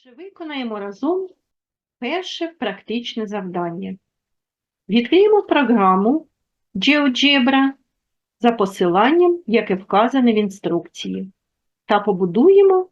Отже, виконаємо разом перше практичне завдання. Відкриємо програму GeoGebra за посиланням, яке вказане в інструкції, та побудуємо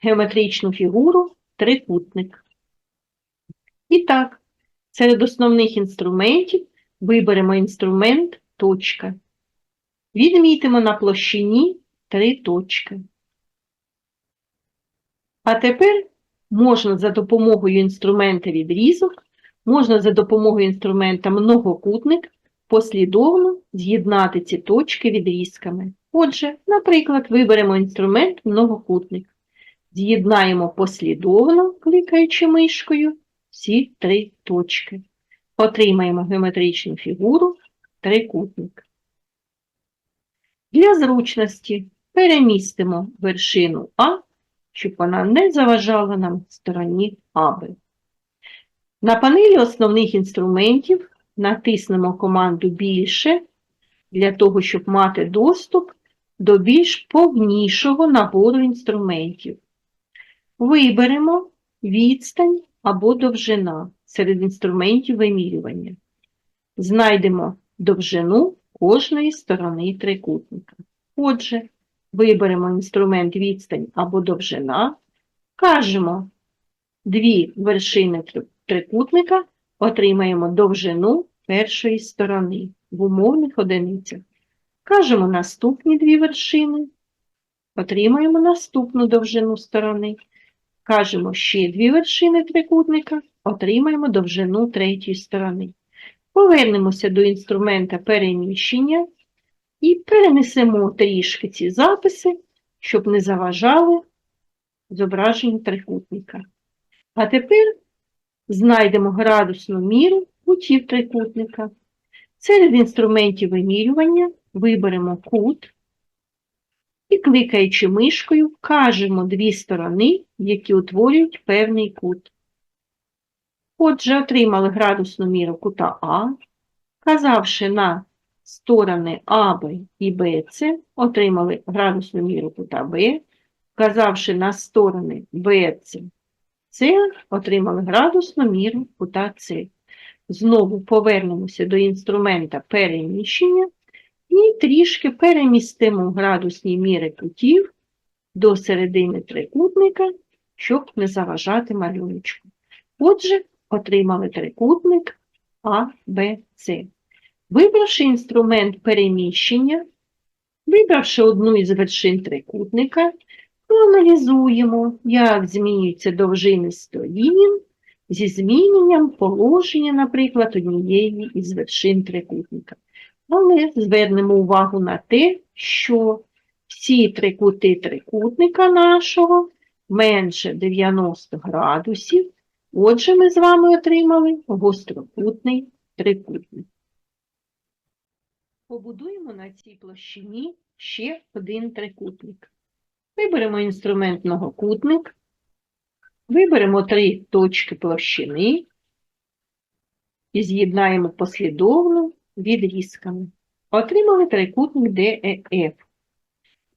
геометричну фігуру трикутник. І так, серед основних інструментів виберемо інструмент точка. Відмітимо на площині три точки. А тепер можна за допомогою інструмента відрізок, можна за допомогою інструмента многокутник послідовно з'єднати ці точки відрізками. Отже, наприклад, виберемо інструмент многокутник. З'єднаємо послідовно, кликаючи мишкою, всі три точки. Отримаємо геометричну фігуру трикутник. Для зручності перемістимо вершину А щоб вона не заважала нам стороні АБ. На панелі основних інструментів натиснемо команду більше для того, щоб мати доступ до більш повнішого набору інструментів. Виберемо відстань або довжина серед інструментів вимірювання. Знайдемо довжину кожної сторони трикутника. Отже, Виберемо інструмент відстань або довжина, кажемо дві вершини трикутника, отримаємо довжину першої сторони в умовних одиницях. Кажемо наступні дві вершини, отримаємо наступну довжину сторони. Кажемо ще дві вершини трикутника, отримаємо довжину третьої сторони. Повернемося до інструмента переміщення і перенесемо трішки ці записи, щоб не заважали зображенню трикутника. А тепер знайдемо градусну міру кутів трикутника. Серед інструментів вимірювання виберемо кут і, кликаючи мишкою, вкажемо дві сторони, які утворюють певний кут. Отже, отримали градусну міру кута А, вказавши на сторони АБ і БЦ отримали градусну міру кута Б, вказавши на сторони БЦ, С, отримали градусну міру кута С. Знову повернемося до інструмента переміщення і трішки перемістимо градусні міри кутів до середини трикутника, щоб не заважати малюночку. Отже, отримали трикутник А, Б, С. Вибравши інструмент переміщення, вибравши одну із вершин трикутника, проаналізуємо, як змінюються довжини сторін зі зміненням положення, наприклад, однієї із вершин трикутника. Але звернемо увагу на те, що всі трикути трикутника нашого менше 90 градусів, отже, ми з вами отримали гострокутний трикутник. Побудуємо на цій площині ще один трикутник. Виберемо інструмент многокутник, виберемо три точки площини і з'єднаємо послідовно відрізками. Отримали трикутник DEF.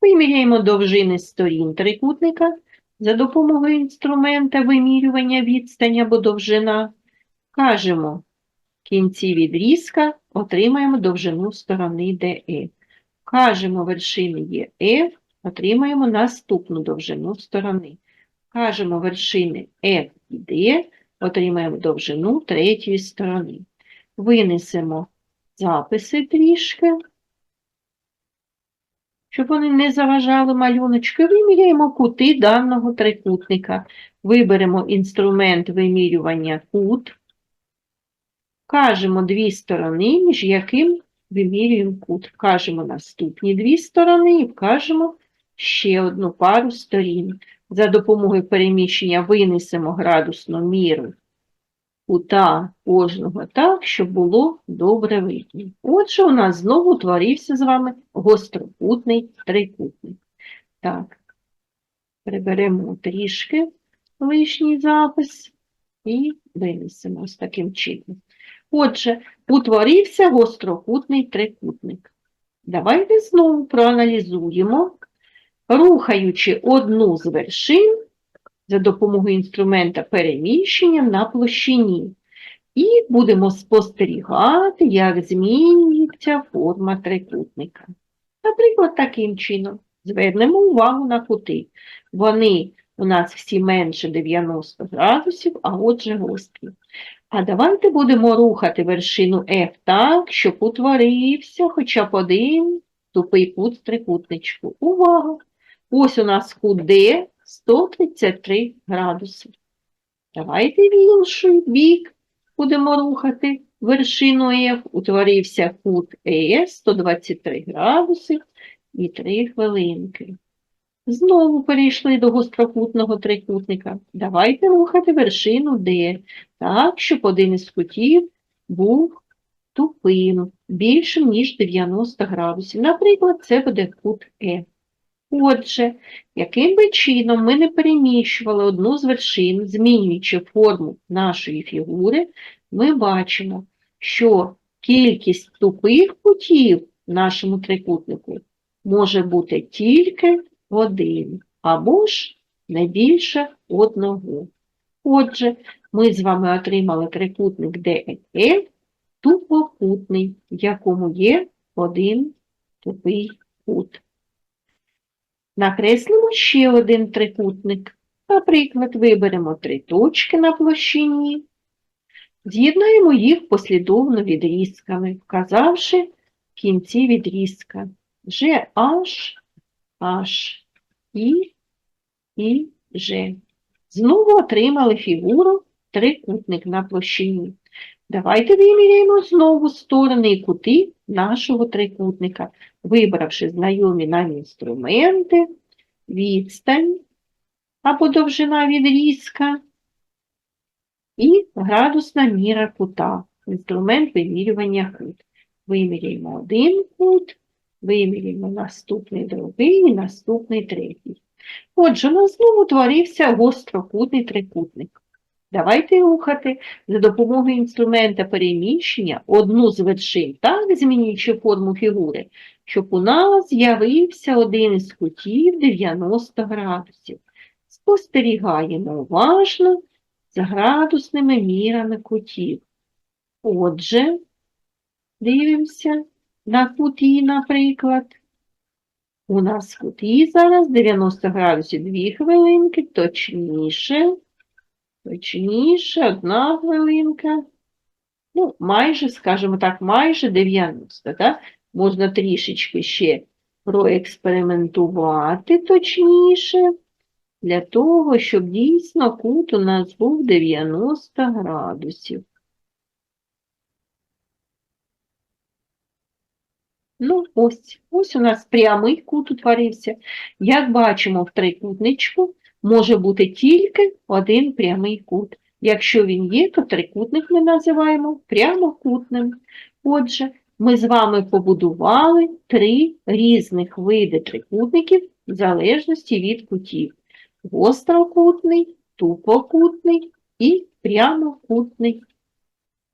Виміряємо довжини сторін трикутника за допомогою інструмента вимірювання відстань або довжина. Кажемо кінці відрізка отримаємо довжину сторони DE. Кажемо вершини є F, отримаємо наступну довжину сторони. Кажемо вершини F і D, отримаємо довжину третьої сторони. Винесемо записи трішки, щоб вони не заважали малюночки, виміряємо кути даного трикутника. Виберемо інструмент вимірювання кут, Кажемо дві сторони, між яким вимірюємо кут. Вкажемо наступні дві сторони і вкажемо ще одну пару сторін. За допомогою переміщення винесемо градусну міру кута кожного так, щоб було добре видно. Отже, у нас знову утворився з вами гострокутний трикутник. Так, приберемо трішки лишній запис і винесемо ось таким чином. Отже, утворився гострокутний трикутник. Давайте знову проаналізуємо, рухаючи одну з вершин за допомогою інструмента переміщення на площині. І будемо спостерігати, як змінюється форма трикутника. Наприклад, таким чином. Звернемо увагу на кути. Вони у нас всі менше 90 градусів, а отже гострі. А давайте будемо рухати вершину F так, щоб утворився хоча б один тупий кут в трикутничку. Увага! Ось у нас кут D 133 градуси. Давайте в інший бік будемо рухати вершину F. Утворився кут E 123 градуси і 3 хвилинки. Знову перейшли до гострокутного трикутника. Давайте рухати вершину D, так, щоб один із кутів був тупим, більшим, ніж 90 градусів. Наприклад, це буде кут Е. Отже, яким би чином ми не переміщували одну з вершин, змінюючи форму нашої фігури, ми бачимо, що кількість тупих кутів в нашому трикутнику може бути тільки один, або ж не більше одного. Отже, ми з вами отримали трикутник DLL, тупокутний, в якому є один тупий кут. Накреслимо ще один трикутник. Наприклад, виберемо три точки на площині, з'єднаємо їх послідовно відрізками, вказавши кінці відрізка GH, H, I, I, G. Знову отримали фігуру трикутник на площині. Давайте виміряємо знову сторони і кути нашого трикутника, вибравши знайомі нам інструменти, відстань або довжина відрізка і градусна міра кута, інструмент вимірювання кут. Виміряємо один кут, виміряємо наступний другий і наступний третій. Отже, у нас знову утворився гострокутний трикутник. Давайте рухати за допомогою інструмента переміщення одну з вершин, так, змінюючи форму фігури, щоб у нас з'явився один із кутів 90 градусів. Спостерігаємо уважно за градусними мірами кутів. Отже, дивимося на куті, наприклад. У нас куті зараз 90 градусів 2 хвилинки, точніше. Точніше, одна хвилинка. Ну, майже, скажімо так, майже 90, так? Можна трішечки ще проекспериментувати точніше, для того, щоб дійсно кут у нас був 90 градусів. Ну, ось, ось у нас прямий кут утворився. Як бачимо, в трикутничку може бути тільки один прямий кут. Якщо він є, то трикутник ми називаємо прямокутним. Отже, ми з вами побудували три різних види трикутників в залежності від кутів. Гострокутний, тупокутний і прямокутний.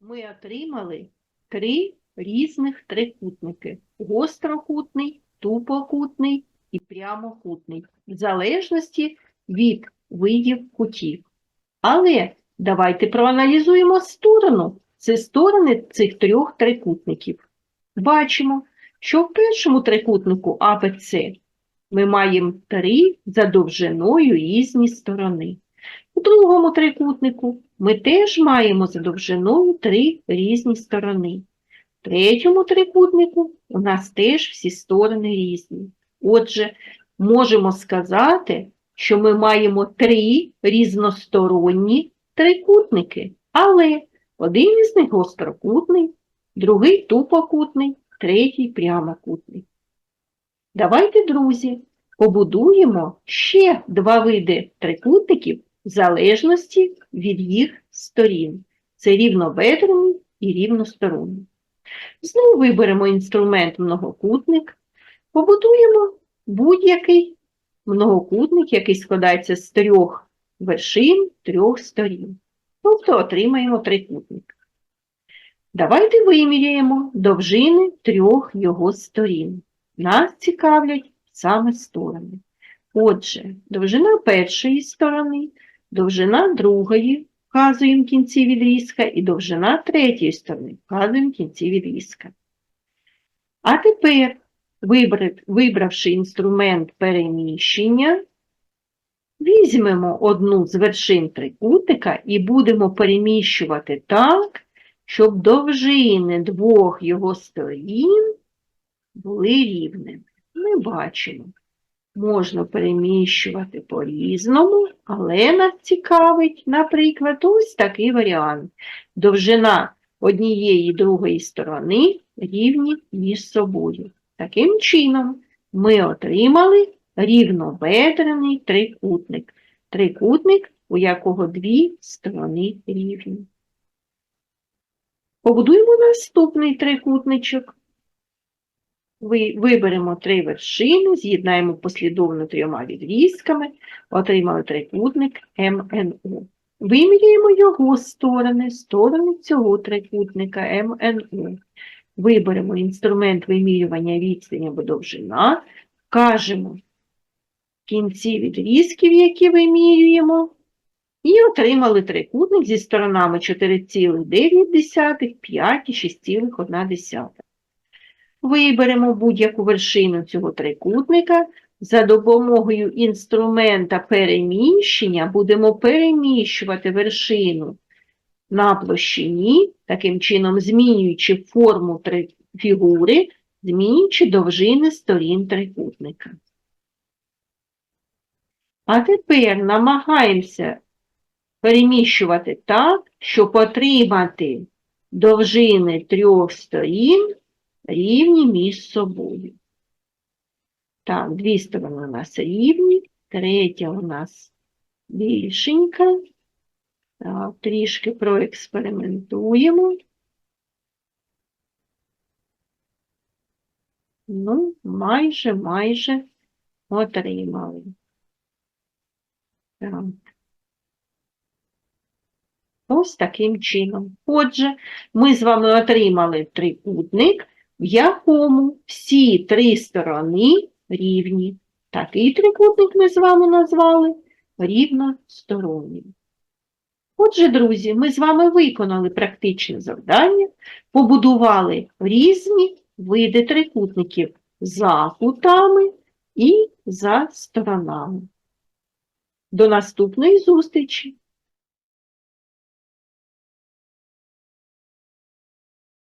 Ми отримали три різних трикутники. Гострокутний, тупокутний і прямокутний. В залежності від видів кутів. Але давайте проаналізуємо сторону. Це сторони цих трьох трикутників. Бачимо, що в першому трикутнику АБЦ ми маємо три за довжиною різні сторони. У другому трикутнику ми теж маємо за довжиною три різні сторони. Третьому трикутнику у нас теж всі сторони різні. Отже, можемо сказати, що ми маємо три різносторонні трикутники, але один із них гострокутний, другий тупокутний, третій прямокутний. Давайте, друзі, побудуємо ще два види трикутників в залежності від їх сторін. Це рівнобедрений і рівносторонній. Знову виберемо інструмент многокутник, побудуємо будь-який многокутник, який складається з трьох вершин, трьох сторін. Тобто отримаємо трикутник. Давайте виміряємо довжини трьох його сторін. Нас цікавлять саме сторони. Отже, довжина першої сторони довжина другої, вказуємо кінці відрізка, і довжина третьої сторони, вказуємо кінці відрізка. А тепер, вибравши інструмент переміщення, візьмемо одну з вершин трикутника і будемо переміщувати так, щоб довжини двох його сторін були рівними. Ми бачимо. Можна переміщувати по-різному, але нас цікавить, наприклад, ось такий варіант. Довжина однієї другої сторони рівні між собою. Таким чином ми отримали рівнобедрений трикутник. Трикутник, у якого дві сторони рівні. Побудуємо наступний трикутничок. Ви- Виберемо три вершини, з'єднаємо послідовно трьома відрізками, отримали трикутник МНУ. Виміряємо його сторони, сторони цього трикутника МНУ. Виберемо інструмент вимірювання відстані або довжина, вкажемо кінці відрізків, які вимірюємо, і отримали трикутник зі сторонами 4,9, 5 і 6,1. Виберемо будь-яку вершину цього трикутника. За допомогою інструмента переміщення будемо переміщувати вершину на площині, таким чином змінюючи форму фігури, змінюючи довжини сторін трикутника. А тепер намагаємося переміщувати так, щоб отримати довжини трьох сторін рівні між собою. Так, дві сторони у нас рівні, третя у нас більшенька. Так, трішки проекспериментуємо. Ну, майже, майже отримали. Так. Ось таким чином. Отже, ми з вами отримали трикутник, в якому всі три сторони рівні. Такий трикутник ми з вами назвали рівностороннім. Отже, друзі, ми з вами виконали практичне завдання, побудували різні види трикутників за кутами і за сторонами. До наступної зустрічі!